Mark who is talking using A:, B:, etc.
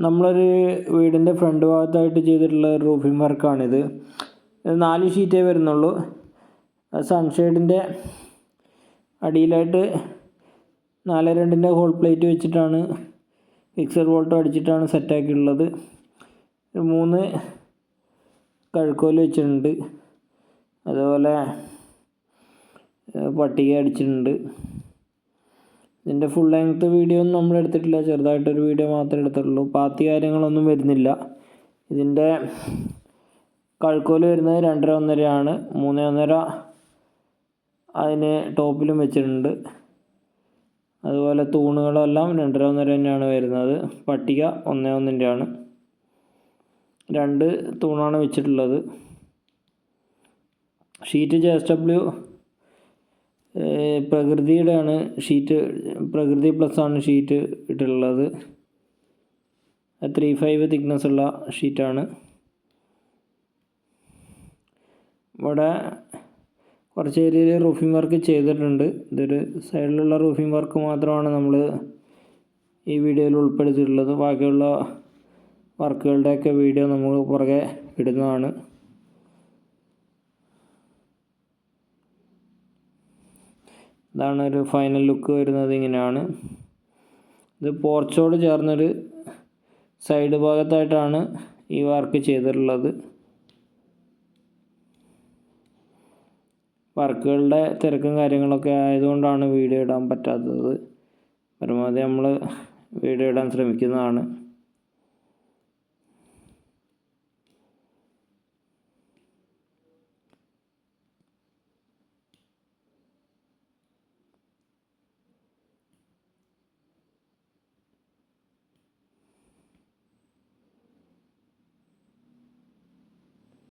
A: നമ്മളൊരു വീടിന്റെ ഫ്രണ്ട് ഭാഗത്തായിട്ട് ചെയ്തിട്ടുള്ള റൂഫിംഗ് വർക്കാണിത്. നാല് ഷീറ്റേ വരുന്നുള്ളൂ. സൺഷെയ്ഡിന്റെ അടിയിലായിട്ട് നാല് രണ്ടിന്റെ ഹോൾ പ്ലേറ്റ് വെച്ചിട്ടാണ് ഫിക്സഡ് വോൾട്ടോ അടിച്ചിട്ടാണ് സെറ്റാക്കിയിട്ടുള്ളത് മൂന്ന് കഴുക്കോൽ വെച്ചിട്ടുണ്ട്. അതുപോലെ പട്ടിക അടിച്ചിട്ടുണ്ട്. ഇതിന്റെ ഫുൾ ലെങ്ത്ത് വീഡിയോ ഒന്നും നമ്മൾ എടുത്തിട്ടില്ല. ചെറുതായിട്ടൊരു വീഡിയോ മാത്രമേ എടുത്തിട്ടുള്ളൂ. പാത്തി കാര്യങ്ങളൊന്നും വരുന്നില്ല. ഇതിന്റെ കഴുക്കോൽ വരുന്നത് രണ്ടര ഒന്നരയാണ്. മൂന്ന് ഒന്നര അതിന് ടോപ്പിലും വെച്ചിട്ടുണ്ട്. അതുപോലെ തൂണുകളെല്ലാം രണ്ടര ഒന്നര തന്നെയാണ് വരുന്നത്. പട്ടിക ഒന്നേ ഒന്നിന്റെ ആണ് രണ്ട് തൂണാണ് വെച്ചിട്ടുള്ളത്. ഷീറ്റ് ജെ എസ് ഡബ്ല്യു പ്രകൃതിയുടെ ആണ് ഷീറ്റ് പ്രകൃതി പ്ലസ് ആണ് ഷീറ്റ് ഇട്ടിട്ടുള്ളത്. ത്രീ ഫൈവ് തിക്നെസ് ഉള്ള ഷീറ്റാണ് ഇവിടെ കുറച്ച് ഏരിയയിൽ റൂഫിംഗ് വർക്ക് ചെയ്തിട്ടുണ്ട്. ഇതൊരു സൈഡിലുള്ള റൂഫിംഗ് വർക്ക് മാത്രമാണ് നമ്മൾ ഈ വീഡിയോയിൽ ഉൾപ്പെടുത്തിയിട്ടുള്ളത്. ബാക്കിയുള്ള വർക്കുകളുടെയൊക്കെ വീഡിയോ നമ്മൾ പുറകെ ഇടുന്നതാണ്. ഇതാണ് ഒരു ഫൈനൽ ലുക്ക് വരുന്നത് ഇങ്ങനെയാണ്. ഇത് പോർച്ചോട് ചേർന്നൊരു സൈഡ് ഭാഗത്തായിട്ടാണ് ഈ വർക്ക് ചെയ്തിട്ടുള്ളത്. വർക്കുകളുടെ തിരക്കും കാര്യങ്ങളൊക്കെ ആയതുകൊണ്ടാണ് വീഡിയോ ഇടാൻ പറ്റാത്തത്. പരമാവധി നമ്മൾ വീഡിയോ ഇടാൻ ശ്രമിക്കുന്നതാണ്.